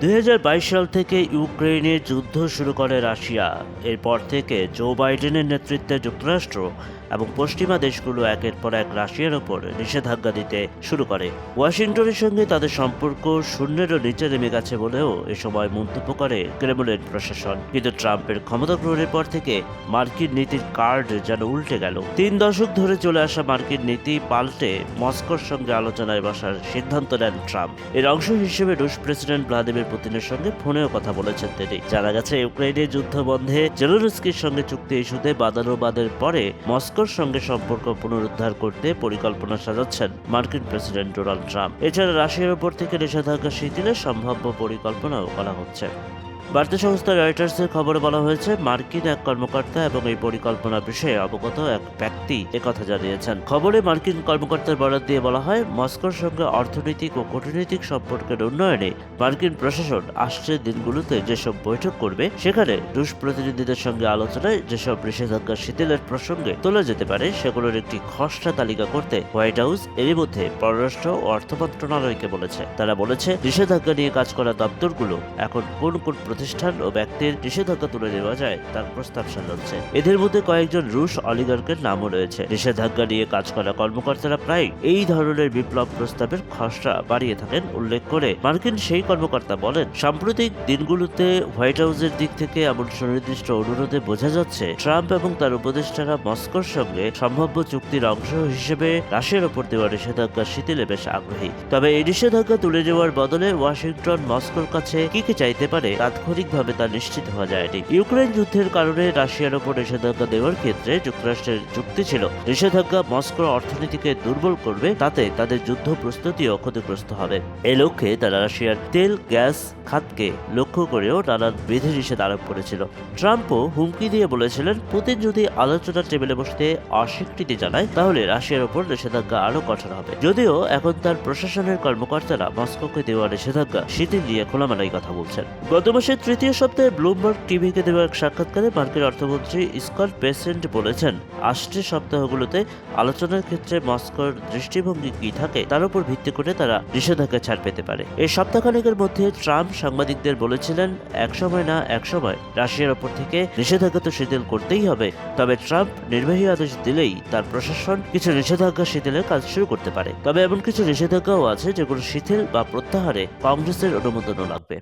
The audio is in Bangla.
দুই হাজার বাইশ সাল থেকে ইউক্রেনে যুদ্ধ শুরু করে রাশিয়া। এরপর থেকে জো বাইডেনের নেতৃত্বে যুক্তরাষ্ট্র এবং পশ্চিমা দেশগুলো একের পর এক রাশিয়ার ওপর নিষেধাজ্ঞা দিতে শুরু করে। ওয়াশিংটনের সঙ্গে তাদের সম্পর্ক শূন্যেরও নিচে নেমে গেছে বলেও এ সময় মন্তব্য করে ক্রেমলিন প্রশাসন। কিন্তু ট্রাম্পের ক্ষমতা গ্রহণের পর থেকে মার্কিন নীতির কার্ড যেন উল্টে গেল। তিন দশক ধরে চলে আসা মার্কিন নীতি পাল্টে মস্কোর সঙ্গে আলোচনায় বসার সিদ্ধান্ত নেন ট্রাম্প। এর অংশ হিসেবে রুশ প্রেসিডেন্ট ভ্লাদিমির পুতিনের সঙ্গে ফোনেও কথা বলেছেন তিনি। জানা গেছে ইউক্রেনের যুদ্ধ বন্ধে জেলোনস্কির সঙ্গে চুক্তি ইস্যুতে বাদানুবাদের পরে মস্কোর সঙ্গে সম্পর্ক পুনরুদ্ধার করতে পরিকল্পনা সাজাচ্ছেন মার্কিন প্রেসিডেন্ট ডোনাল্ড ট্রাম্প। এছাড়া রাশিয়ার উপর থেকে নিষেধাজ্ঞা শিথিলের সম্ভাব্য পরিকল্পনাও করা হচ্ছে। বার্তা সংস্থা রয়টার্সের খবরে বলা হয়েছে, মার্কিন এক কর্মকর্তা এবং এই পরিকল্পনা বিষয়ে অবগত এক ব্যক্তি একথা জানিয়েছেন। খবরে মার্কিন কর্মকর্তার বরাদ দিয়ে বলা হয়, মস্কোর সঙ্গে অর্থনৈতিক ও কূটনৈতিক সম্পর্কের উন্নয়নে মার্কিন প্রশাসন আসছে দিনগুলোতে যেসব বৈঠক করবে, সেখানে রুশ প্রতিনিধিদের সঙ্গে আলোচনায় যেসব নিষেধাজ্ঞা শিথিলের প্রসঙ্গে তোলা যেতে পারে, সেগুলোর একটি খসড়া তালিকা করতে হোয়াইট হাউস এরই মধ্যে পররাষ্ট্র ও অর্থ মন্ত্রণালয়কে বলেছে। তারা বলেছে, নিষেধাজ্ঞা নিয়ে কাজ করা দপ্তরগুলো এখন কোন কোন প্রতিষ্ঠান ও ব্যক্তির নিষেধাজ্ঞা তুলে দেওয়া যায়, তার প্রস্তাব সাজাচ্ছে। এদের মধ্যে কয়েকজন রুশ অলিগার্কের নামও রয়েছে। নিষেধাজ্ঞা নিয়ে কাজ করা কর্মকর্তারা প্রায় এই ধরনের বিপ্লব প্রস্তাবের খসড়া বাড়িয়ে থাকেন, উল্লেখ করে মার্কিন সেই কর্মকর্তা বলেন, সাম্প্রতিক দিনগুলোতে হোয়াইট হাউসের দিক থেকে এমন সুনির্দিষ্ট অনুরোধে বোঝা যাচ্ছে, ট্রাম্প এবং তার উপদেষ্টারা মস্কোর সঙ্গে সম্ভাব্য চুক্তির অংশ হিসেবে রাশিয়ার ওপর দেওয়া নিষেধাজ্ঞা শিথিলে বেশ আগ্রহী। তবে এই নিষেধাজ্ঞা তুলে দেওয়ার বদলে ওয়াশিংটন মস্কোর কাছে কি কি চাইতে পারে তাৎক্ষণিকভাবে তা নিশ্চিত হওয়া যায়নি। ইউক্রেন যুদ্ধের কারণে রাশিয়ার ওপর নিষেধাজ্ঞা দেওয়ার ক্ষেত্রে যুক্তরাষ্ট্রের যুক্তি ছিল, নিষেধাজ্ঞা মস্কোর অর্থনীতিকে দুর্বল করবে, তাতে তাদের যুদ্ধ প্রস্তুতিও ক্ষতিগ্রস্ত হবে। এ লক্ষ্যে তারা রাশিয়ার তেল, গ্যাস, খাতকে লক্ষ্য করেও নানা বিধিনিষেধ আরোপ করেছিল। ট্রাম্পও হুমকি দিয়ে বলেছিলেন, পুতিন যদি আলোচনার টেবিলে বসতে অস্বীকৃতি জানায়, তাহলে রাশিয়ার ওপর নিষেধাজ্ঞা আরও কঠোর হবে। যদিও এখন তার প্রশাসনের কর্মকর্তারা মস্কোকে দেওয়া নিষেধাজ্ঞা শিথিল নিয়ে খোলামেলাই কথা বলছেন। গত মাসের তৃতীয় সপ্তাহে ব্লুমবার্গ টিভিকে দেওয়া এক সাক্ষাৎকারে মার্কিন অর্থমন্ত্রী স্কট পেসেন্ট বলেছেন আসছে সপ্তাহগুলোতে আলোচনার ক্ষেত্রে মস্কোর দৃষ্টিভঙ্গি কি থাকে তার উপর ভিত্তি করে তারা নিষেধাজ্ঞা ছাড় পেতে পারে। এই সপ্তাহখানেকের মধ্যে ট্রাম্প সাংবাদিকদের বলেছিলেন একসময় না একসময় রাশিয়ার ওপর থেকে নিষেধাজ্ঞা তো শিথিল করতেই হবে। তবে ট্রাম্প নির্বাহী আদেশ দিলেই তার প্রশাসন কিছু নিষেধাজ্ঞা শিথিলের কাজ শুরু করতে পারে। তবে এমন কিছু নিষেধাজ্ঞাও আছে যেগুলো শিথিল বা প্রত্যাহারে কংগ্রেসের অনুমোদনও লাগবে।